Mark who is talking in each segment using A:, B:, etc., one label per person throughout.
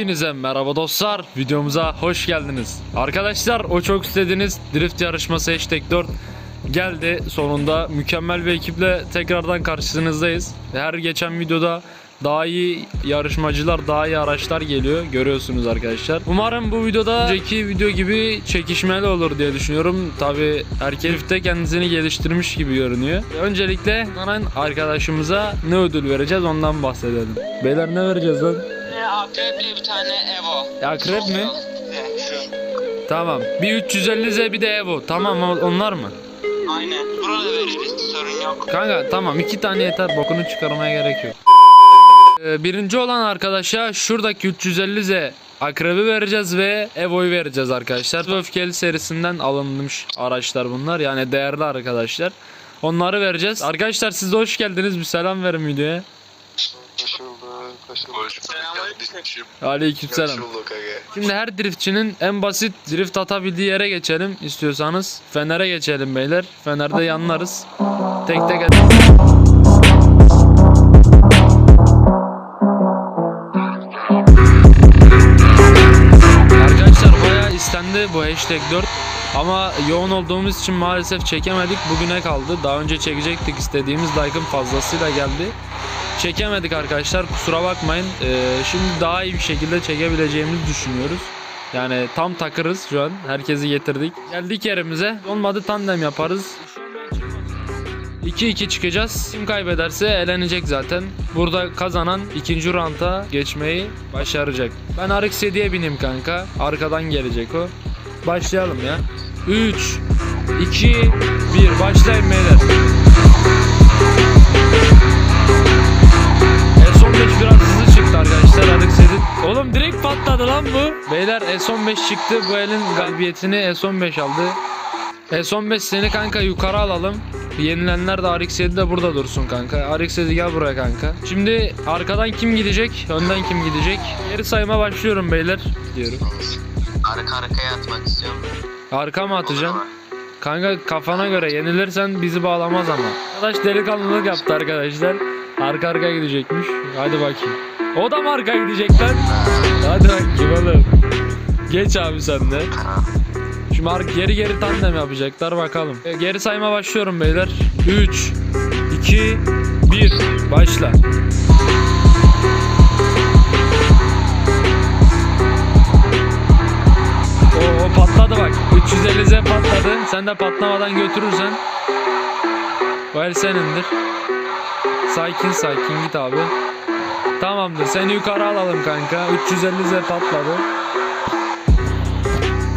A: Hepinize merhaba dostlar. Videomuza hoş geldiniz. Arkadaşlar o çok istediğiniz drift yarışması hashtag 4 geldi. Sonunda mükemmel bir ekiple tekrardan karşınızdayız. Her geçen videoda daha iyi yarışmacılar, daha iyi araçlar geliyor. Görüyorsunuz arkadaşlar. Umarım bu videoda önceki video gibi çekişmeli olur diye düşünüyorum. Tabi herkes de kendisini geliştirmiş gibi görünüyor. Öncelikle arkadaşımıza ne ödül vereceğiz ondan bahsedelim. Beyler ne vereceğiz lan?
B: Ne akrepli bir tane Evo.
A: Akrep mi?
B: Şu.
A: Tamam. Bir 350 Z bir de Evo. Tamam o- onlar mı?
B: Aynen. Burada veririz sorun yok.
A: Kanka tamam iki tane yeter. Bokunu çıkarmaya gerek yok. Ee, birinci olan arkadaşa şuradaki 350 Z akrebi vereceğiz ve Evo'yu vereceğiz arkadaşlar. Öfkeli serisinden alınmış araçlar bunlar. Yani değerli arkadaşlar. Onları vereceğiz. Arkadaşlar siz de hoş geldiniz. Bir selam verin videoya.
C: Hoş bulduk, hoş bulduk.
A: Aleykümselam.
C: Hoş aga.
A: Şimdi her driftçinin en basit drift atabildiği yere geçelim istiyorsanız. Fener'e geçelim beyler. Fener'de yanlarız. Tek tek Arkadaşlar bayağı istendi bu hashtag 4 ama yoğun olduğumuz için maalesef çekemedik bugüne kaldı. Daha önce çekecektik istediğimiz like'ın fazlasıyla geldi. Çekemedik arkadaşlar kusura bakmayın. Ee, şimdi daha iyi bir şekilde çekebileceğimizi düşünüyoruz. Yani tam takırız şu an. Herkesi getirdik. Geldik yerimize. Olmadı tandem yaparız. 2-2 çıkacağız. Kim kaybederse elenecek zaten. Burada kazanan ikinci ranta geçmeyi başaracak. Ben RX 7'ye bineyim kanka. Arkadan gelecek o. Başlayalım ya. 3 2 1 başlayın beyler. S15 biraz hızlı çıktı arkadaşlar RX 7. Oğlum direkt patladı lan bu. Beyler S15 çıktı. Bu elin galibiyetini S15 aldı. S15 seni kanka yukarı alalım. Yenilenler de RX-7 de burada dursun kanka. RX-7 gel buraya kanka. Şimdi arkadan kim gidecek? Önden kim gidecek? Geri sayıma başlıyorum beyler. Diyorum.
B: Arka arkaya atmak istiyorum.
A: Arka mı atacaksın? Kanka kafana göre yenilirsen bizi bağlamaz ama. Arkadaş delikanlılık yaptı arkadaşlar. Arka arka gidecekmiş. Hadi bakayım. O da mı arka gidecek lan? Hadi bakayım oğlum. Geç abi sen de. Şimdi geri geri tandem yapacaklar bakalım. E, Geri sayma başlıyorum beyler. 3 2 1 başla. O, patladı bak. 350 Z patladı. Sen de patlamadan götürürsen bu el senindir. Sakin sakin git abi. Tamamdır. Seni yukarı alalım kanka. 350 Z patladı.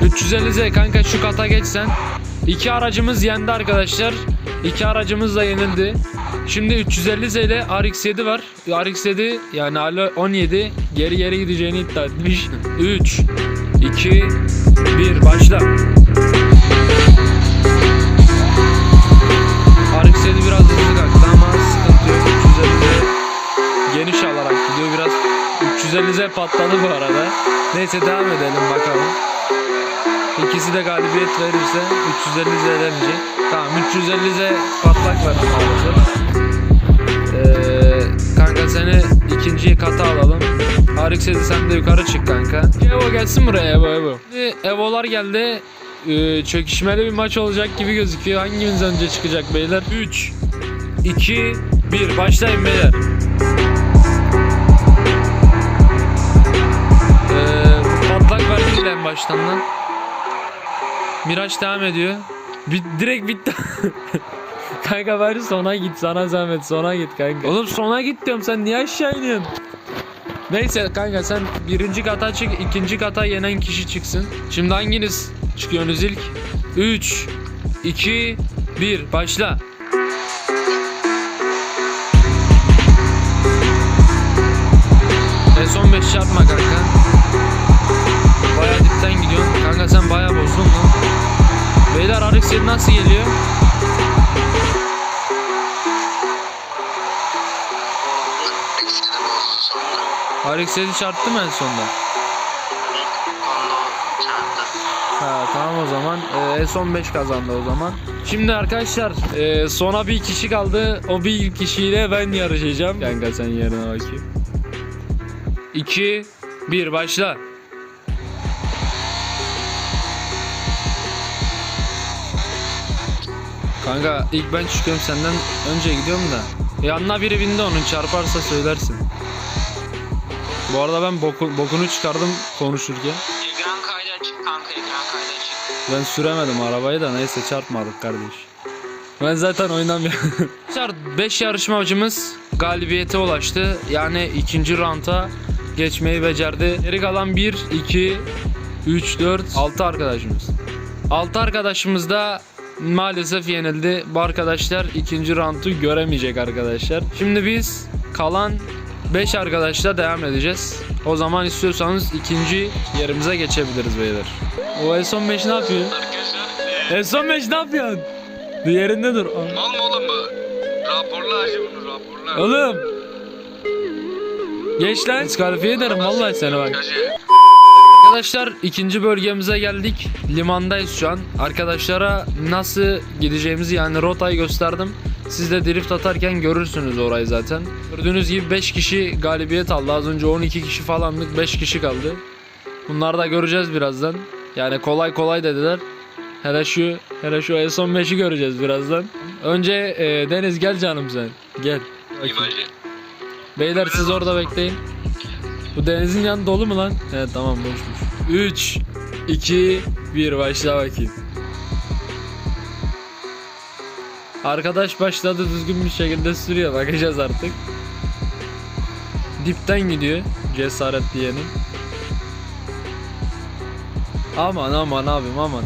A: 350 Z kanka şu kata geçsen. İki aracımız yendi arkadaşlar. İki aracımız da yenildi. Şimdi 350 Z ile RX-7 var. RX-7 yani alo 17 geri geri gideceğini iddia etmiş. 3 2 1 başla. 350 Z patladı bu arada. Neyse devam edelim bakalım. İkisi de galibiyet verirse 350 Z demeyecek. Tamam 350 Z patlak maalesef. Ee, kanka seni ikinci kata alalım. Harik Sezi sen de yukarı çık kanka. Evo gelsin buraya Evo Evo. Şimdi Evo'lar geldi. Ee, çöküşmeli bir maç olacak gibi gözüküyor. Hangimiz önce çıkacak beyler? 3 2 1 başlayın beyler. Baştan lan. Miraç devam ediyor. Bit, direkt bitti. kanka bari sona git sana zahmet sona git kanka. Oğlum sona git diyorum sen niye aşağı iniyorsun? Neyse kanka sen birinci kata çık ikinci kata yenen kişi çıksın. Şimdi hanginiz çıkıyorsunuz ilk? 3 2 1 başla. S15 çarpma kanka. Bozdun lan. Beyler Arık senin nasıl geliyor? Arık seni çarptı mı en sonunda? Ha tamam o zaman. Ee, S15 kazandı o zaman. Şimdi arkadaşlar e, sona bir kişi kaldı. O bir kişiyle ben yarışacağım. Kanka sen yerine bakayım. 2 1 başla. Kanka ilk ben çıkıyorum senden önce gidiyorum da. Yanına biri bindi onun çarparsa söylersin. Bu arada ben boku, bokunu çıkardım konuşurken.
B: Ekran kaydı açık kanka ekran kaydı açık.
A: Ben süremedim arabayı da neyse çarpmadık kardeş. Ben zaten oynamıyorum. 5 yarışmacımız galibiyete ulaştı. Yani ikinci ranta geçmeyi becerdi. Geri kalan 1, 2, 3, 4, 6 arkadaşımız. 6 arkadaşımız da maalesef yenildi. Bu arkadaşlar ikinci rantu göremeyecek arkadaşlar. Şimdi biz kalan 5 arkadaşla devam edeceğiz. O zaman istiyorsanız ikinci yerimize geçebiliriz beyler. O en son 5 ne yapıyor? En son 5 ne yapıyorsun? Bir yerinde dur.
B: mal mı oğlum bu? Raporla acı bunu raporla.
A: Oğlum. Geç lan. Diskalifiye ederim vallahi seni bak.
B: Acı.
A: Arkadaşlar ikinci bölgemize geldik. Limandayız şu an. Arkadaşlara nasıl gideceğimizi yani rotayı gösterdim. Siz de drift atarken görürsünüz orayı zaten. Gördüğünüz gibi 5 kişi galibiyet aldı. Az önce 12 kişi falandık 5 kişi kaldı. Bunları da göreceğiz birazdan. Yani kolay kolay dediler. Hele şu hele şu en son 5'i göreceğiz birazdan. Önce e, Deniz gel canım sen. Gel. Bakayım. Beyler siz orada bekleyin. Bu denizin yanı dolu mu lan? Evet tamam boşmuş. 3 2 1 başla bakayım. Arkadaş başladı düzgün bir şekilde sürüyor. Bakacağız artık. Dipten gidiyor. Cesaret diyenin. Aman aman abim aman.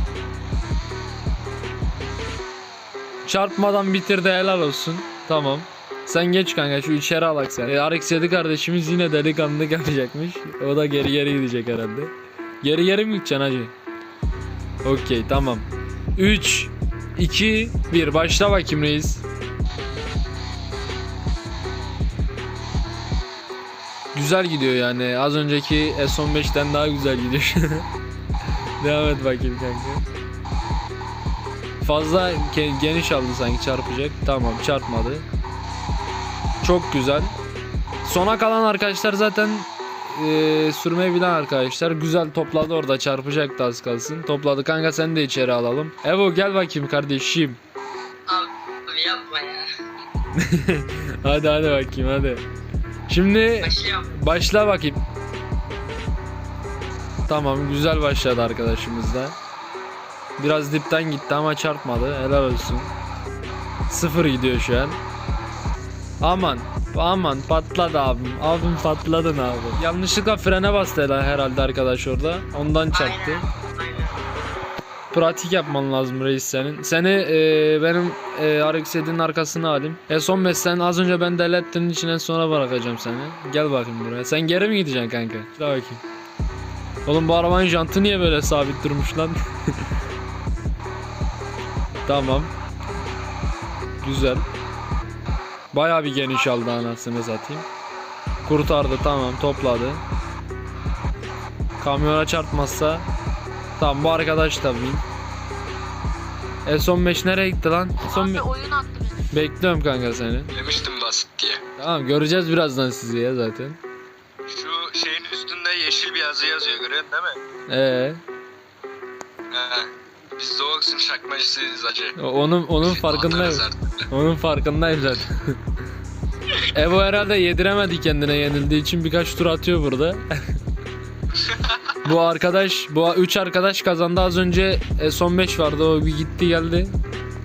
A: Çarpmadan bitirdi helal olsun. Tamam. Sen geç kanka şu içeri alak sen. E, RX7 kardeşimiz yine delikanlılık yapacakmış. O da geri geri gidecek herhalde. Geri geri mi gideceksin hacı? Okey tamam. 3 2 1 başla bakayım reis. Güzel gidiyor yani. Az önceki S15'ten daha güzel gidiyor. Devam et bakayım kanka. Fazla ge- geniş aldı sanki çarpacak. Tamam çarpmadı. Çok güzel. Sona kalan arkadaşlar zaten e, sürmeyi bilen arkadaşlar. Güzel topladı orada çarpacak da az kalsın. Topladı kanka sen de içeri alalım. Evo gel bakayım kardeşim.
D: Abi yapma ya.
A: Hadi hadi bakayım hadi. Şimdi
D: Başlayalım.
A: başla bakayım. Tamam güzel başladı arkadaşımız da. Biraz dipten gitti ama çarpmadı. Helal olsun. Sıfır gidiyor şu an. Aman aman patladı abim. Abim patladın abi. Yanlışlıkla frene bastı hele- herhalde arkadaş orada. Ondan.
D: Aynen.
A: Pratik yapman lazım reis senin. Seni e, benim e, RX-7'nin arkasına alayım. E son meslen az önce ben deli ettiğin için en sona bırakacağım seni. Gel bakayım buraya. Sen geri mi gideceksin kanka? Gel bakayım. Oğlum bu arabanın jantı niye böyle sabit durmuş lan? tamam. Güzel. Bayağı bir geniş aldı anasını satayım. Kurtardı tamam topladı. Kamyona çarpmazsa Tamam bu arkadaş da bin. E son 5 nereye gitti lan? Son
D: Abi oyun attı beni.
A: Bekliyorum kanka seni.
B: Demiştim basit diye.
A: Tamam göreceğiz birazdan sizi ya zaten.
B: Şu şeyin üstünde yeşil bir yazı yazıyor görüyorsun değil mi?
A: Ee,
B: He. Biz Doğuks'un şakmacısıyız acı.
A: onun onun
B: Şey,
A: farkındayım. Onun farkındayım zaten. Evo herhalde yediremedi kendine yenildiği için birkaç tur atıyor burada. bu arkadaş, bu üç arkadaş kazandı az önce son 5 vardı o bir gitti geldi.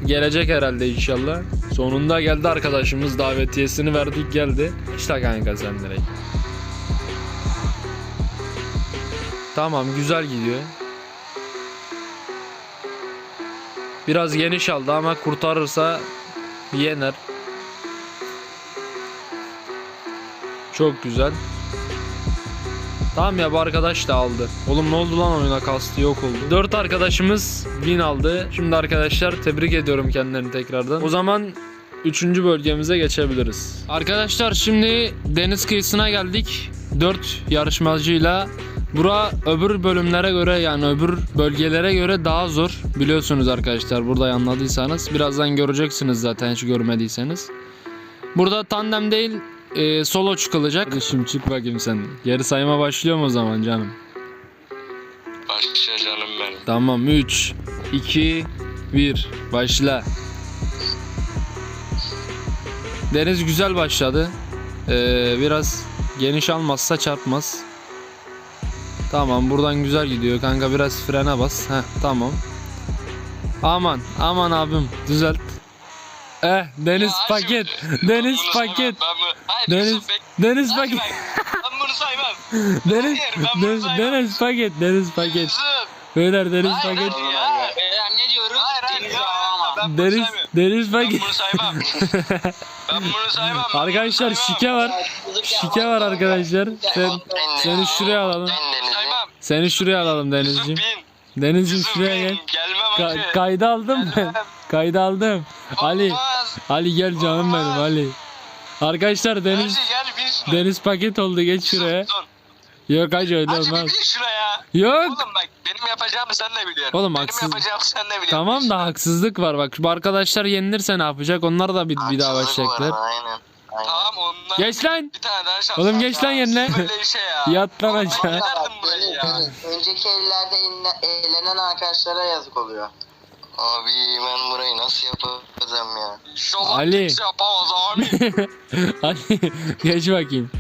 A: Gelecek herhalde inşallah. Sonunda geldi arkadaşımız davetiyesini verdik geldi. İşte kanka sen direkt. Tamam güzel gidiyor. Biraz geniş aldı ama kurtarırsa yener. Çok güzel. Tamam ya bu arkadaş da aldı. Oğlum ne oldu lan oyuna kastı yok oldu. 4 arkadaşımız win aldı. Şimdi arkadaşlar tebrik ediyorum kendilerini tekrardan. O zaman 3. bölgemize geçebiliriz. Arkadaşlar şimdi deniz kıyısına geldik. 4 yarışmacıyla Bura öbür bölümlere göre yani öbür bölgelere göre daha zor. Biliyorsunuz arkadaşlar burada anladıysanız. Birazdan göreceksiniz zaten hiç görmediyseniz. Burada tandem değil e, solo çıkılacak. Kardeşim çık bakayım sen. Geri sayma başlıyor mu o zaman canım?
B: Başla canım benim.
A: Tamam 3, 2, 1 başla. Deniz güzel başladı. Ee, biraz geniş almazsa çarpmaz. Tamam buradan güzel gidiyor kanka biraz frene bas. Heh tamam. Aman aman abim düzelt. Eh Deniz
B: Ya
A: paket.
B: şimdi-
A: Deniz
B: Ben bunu saymam,
A: paket.
B: Ben. Hayır,
A: Deniz
B: Yusuf Bey,
A: Deniz paket.
B: Ben bunu saymam.
A: Deniz
B: Hayır, ben bunu
A: Deniz,
B: saymam.
A: Deniz paket. Deniz paket.
B: Yusuf.
A: Beyler Deniz
B: Hayır,
A: paket.
B: hayır ya.
D: Beyler ne diyoruz?
B: Hayır hayır.
D: Deniz
B: ya,
D: ağlama.
B: Ben bunu
A: Deniz
B: saymıyorum.
A: Deniz
B: Ben
A: paket.
B: bunu saymam. Ben bunu saymam. ben bunu
A: Arkadaşlar
B: saymam.
A: şike var. Şike var arkadaşlar. Sen seni şuraya alalım.
B: Saymam.
A: Seni şuraya alalım Denizciğim. Denizciğim
B: Yusuf
A: şuraya gel.
B: Gelmem
A: Ka- kayda aldım ben. Kayda aldım. Ali.
B: Olmaz.
A: Ali gel canım benim Ali. Arkadaşlar Deniz
B: Hacı gel bin.
A: Deniz paket oldu geç şuraya.
B: Dur.
A: Yok hacı öyle
B: Hacı bir
A: olmaz.
B: bin şuraya.
A: Yok.
B: Oğlum bak benim yapacağımı sen de biliyorsun.
A: Oğlum
B: benim
A: haksız-
B: yapacağımı sen de biliyorsun.
A: Tamam da haksızlık var bak. Bu arkadaşlar yenilirse ne yapacak? Onlar da bir, bir daha başlayacaklar.
C: Aynen. Aynen.
B: Tamam onlar.
A: Geç lan.
B: Bir tane daha şans.
A: Oğlum geç
B: ya.
A: lan yerine.
B: Böyle işe ya.
A: Yat lan aşağı.
C: Deniz,
B: ya?
C: Önceki ellerde eğlenen arkadaşlara yazık oluyor. Abi ben burayı nasıl yapacağım ya?
B: İnşallah
A: Ali.
B: kimse yapamaz abi.
A: Ali geç bakayım.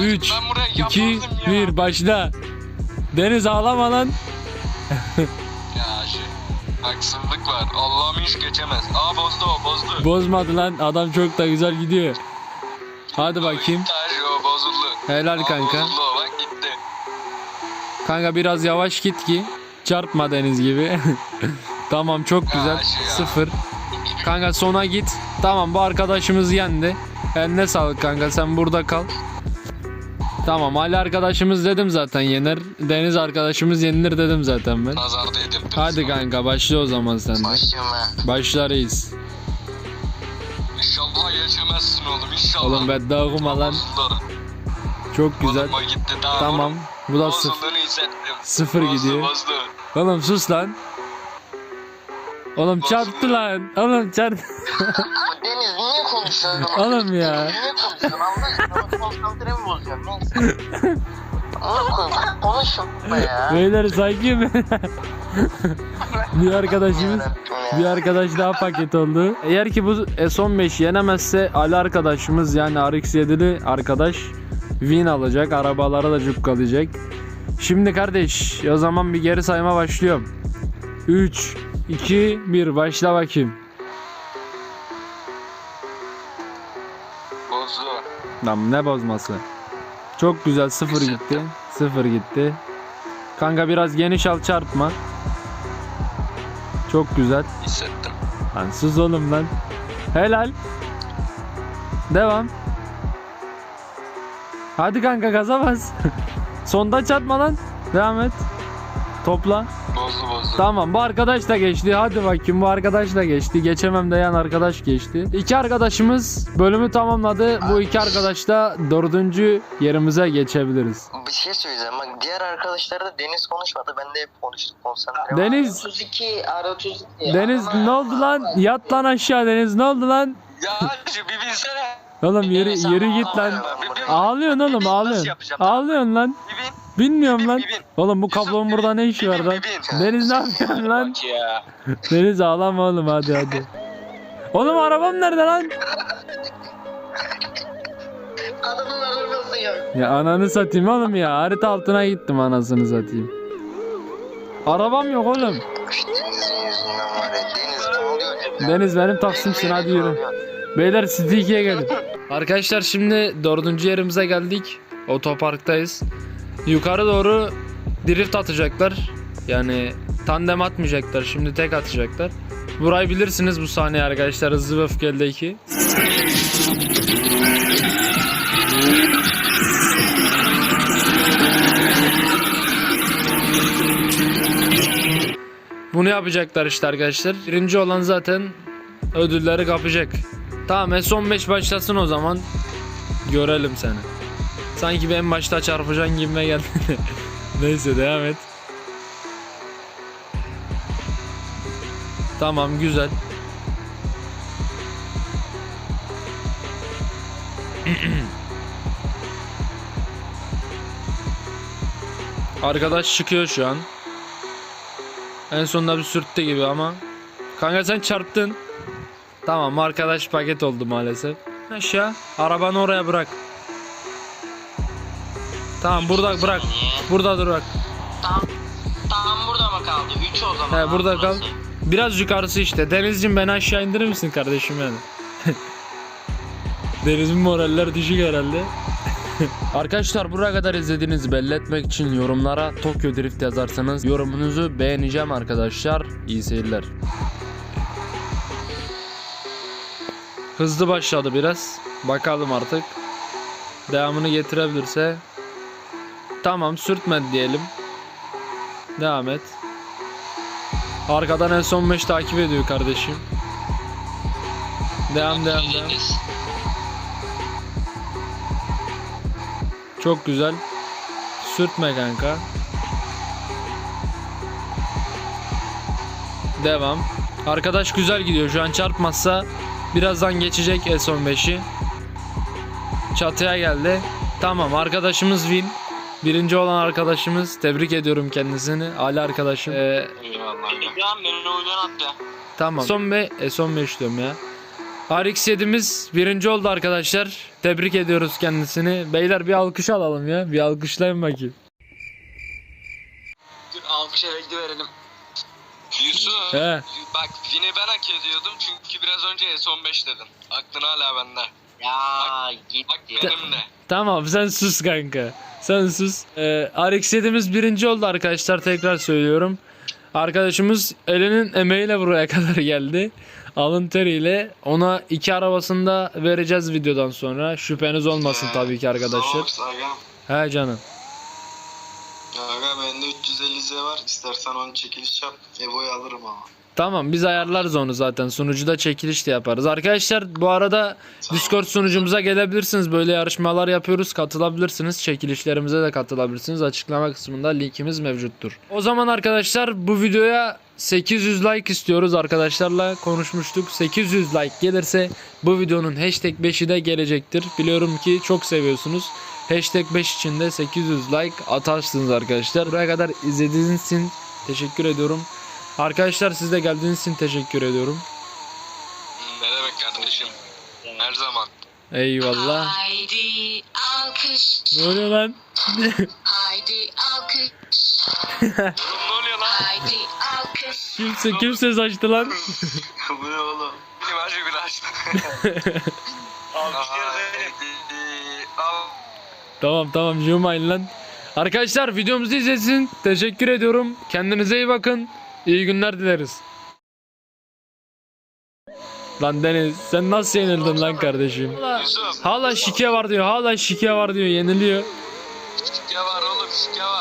A: 3
B: Ben buraya
A: 2
B: yapmazdım ya.
A: 1 başla. Deniz ağlama lan.
B: Ya şey. Haksızlık var. Allah'ım hiç geçemez. Aa bozdu o bozdu.
A: Bozmadı lan. Adam çok da güzel gidiyor. Hadi bakayım. Helal kanka. Kanka biraz yavaş git ki çarpma Deniz gibi. tamam çok güzel.
B: şey.
A: Sıfır. Kanka sona git. Tamam bu arkadaşımız yendi. Eline sağlık kanka sen burada kal. Tamam Ali arkadaşımız dedim zaten yener. Deniz arkadaşımız yenilir dedim zaten ben.
B: Nazar değdirdim.
A: Hadi kanka başla o zaman sen de.
C: Başlıyorum ben.
A: Başla reis.
B: Geçemezsin oğlum inşallah.
A: Oğlum bedda okuma lan. Çok güzel.
B: Oğlum gitti daha.
A: Tamam. Bu da
B: hissettim.
A: Sıfır
B: Bozdu,
A: gidiyor.
B: Bozdu.
A: Oğlum sus lan. Oğlum çarptı lan. Oğlum çarptı.
C: Deniz niye konuşuyorsun?
A: Oğlum ya.
C: Niye konuşuyorsun? Allah aşkına konsantre mi bozuyorsun? Neyse. Oğlum kon- konuşma ya.
A: Beyler sakin mi? bir arkadaşımız bir arkadaş daha paket oldu. Eğer ki bu S15 yenemezse Ali arkadaşımız yani RX-7'li arkadaş win alacak. Arabalara da cupkalayacak. Şimdi kardeş o zaman bir geri sayma başlıyorum. 3 2 1 başla bakayım.
B: Bozdu.
A: Lan ne bozması? Çok güzel sıfır
B: Hissettim.
A: gitti. Sıfır gitti. Kanka biraz geniş al çarpma. Çok güzel.
B: Hissettim.
A: Lan sus oğlum lan. Helal. Devam. Hadi kanka gaza bas. Sonda çarpma lan. Devam et. Topla. Tamam bu arkadaş da geçti. Hadi bakayım bu arkadaş da geçti. Geçemem diyen arkadaş geçti. İki arkadaşımız bölümü tamamladı. Bu iki arkadaş da dördüncü yerimize geçebiliriz.
C: Bir şey söyleyeceğim. Bak diğer arkadaşlar da Deniz konuşmadı. Ben de hep konuştum. Konsantre.
A: Deniz,
D: 32 ara 32.
A: Deniz ne oldu lan? Yat lan aşağı Deniz ne oldu lan?
B: Ya Hacı bir bilsene.
A: Oğlum yürü, yürü git lan. Ağlıyorsun oğlum ağlıyorsun. Ağlıyorsun lan.
B: Bir bin.
A: Bilmiyorum
B: bin,
A: lan.
B: bir bin.
A: Oğlum bu kablonun burada
B: bin,
A: ne işi
B: bir
A: var
B: bin,
A: lan?
B: bin.
A: Deniz ne yapıyorsun lan?
B: Ya.
A: Deniz ağlama oğlum hadi hadi. Oğlum arabam nerede lan?
C: Adamın arabası yok.
A: Ya ananı satayım oğlum ya. Harita altına gittim anasını satayım. Arabam yok oğlum.
C: Deniz'in yüzünden var ya. Deniz ne oluyor?
A: Deniz benim taksimsin hadi yürü. Beyler City 2'ye gelin. Arkadaşlar şimdi dördüncü yerimize geldik. Otoparktayız. Yukarı doğru drift atacaklar. Yani tandem atmayacaklar. Şimdi tek atacaklar. Burayı bilirsiniz bu sahneyi arkadaşlar. Hızlı ve Öfkeli'deki. Bunu yapacaklar işte arkadaşlar. Birinci olan zaten ödülleri kapacak. Tamam S15 başlasın o zaman. Görelim seni. Sanki ben başta çarpacaksın gibime geldi. Neyse devam et. Tamam güzel. Arkadaş çıkıyor şu an. En sonunda bir sürttü gibi ama. Kanka sen çarptın. Tamam arkadaş paket oldu maalesef. Aşağı. Arabanı oraya bırak. Tamam burada bırak. Burada dur bak.
D: Tam, tam burada mı kaldı? 3 o zaman.
A: He burada kal. Biraz yukarısı işte. Denizciğim beni aşağı indirir misin kardeşim yani? Deniz'in moraller düşük herhalde. Arkadaşlar buraya kadar izlediğinizi belli etmek için yorumlara Tokyo Drift yazarsanız yorumunuzu beğeneceğim arkadaşlar. İyi seyirler. Hızlı başladı biraz. Bakalım artık. Devamını getirebilirse. Tamam sürtmedi diyelim. Devam et. Arkadan en son 5 takip ediyor kardeşim. Devam devam devam. Çok güzel. Sürtme kanka. Devam. Arkadaş güzel gidiyor. Şu an çarpmazsa birazdan geçecek S15'i. Çatıya geldi. Tamam arkadaşımız win. Birinci olan arkadaşımız. Tebrik ediyorum kendisini. Ali arkadaşım. Ee,
D: beni oyundan attı.
A: Tamam. Son be e, son 5 diyorum ya. RX7'miz birinci oldu arkadaşlar. Tebrik ediyoruz kendisini. Beyler bir alkış alalım ya. Bir alkışlayın bakayım.
D: Dur alkış efekti verelim.
B: Yusuf.
A: He.
B: Bak Vin'i ben hak ediyordum çünkü biraz önce S15 dedim. Aklın hala bende.
D: Ya git
B: Bak benim de.
A: Tamam sen sus kanka. Sen sus. Ee, RX7'miz birinci oldu arkadaşlar. Tekrar söylüyorum. Arkadaşımız elinin emeğiyle buraya kadar geldi. Alın teriyle. Ona iki arabasını da vereceğiz videodan sonra. Şüpheniz olmasın tabii ki arkadaşlar. He canım.
B: aga bende 350 Z var. İstersen onu çekiliş yap. Evo'yu alırım ama.
A: Tamam biz ayarlarız onu zaten. Sunucuda çekiliş de yaparız. Arkadaşlar bu arada Discord sunucumuza gelebilirsiniz. Böyle yarışmalar yapıyoruz. Katılabilirsiniz. Çekilişlerimize de katılabilirsiniz. Açıklama kısmında linkimiz mevcuttur. O zaman arkadaşlar bu videoya 800 like istiyoruz. Arkadaşlarla konuşmuştuk. 800 like gelirse bu videonun hashtag 5'i de gelecektir. Biliyorum ki çok seviyorsunuz. Hashtag 5 için de 800 like atarsınız arkadaşlar. Buraya kadar izlediğiniz için teşekkür ediyorum. Arkadaşlar siz de geldiğiniz için teşekkür ediyorum.
B: Ne demek kardeşim? Her zaman.
A: Eyvallah.
E: Haydi alkış,
A: Ne oluyor lan?
E: haydi alkış,
B: ne oluyor lan?
E: haydi alkış.
A: Kimse kimse saçtı lan.
B: Bu ne oğlum? Benim her şey bir açtı. Al.
A: tamam tamam yığmayın lan. Arkadaşlar videomuzu izlesin. Teşekkür ediyorum. Kendinize iyi bakın. İyi günler dileriz. Lan Deniz sen nasıl yenildin lan kardeşim? Hala şike var diyor. Hala şike var diyor. Yeniliyor.
B: Şike var oğlum şike var.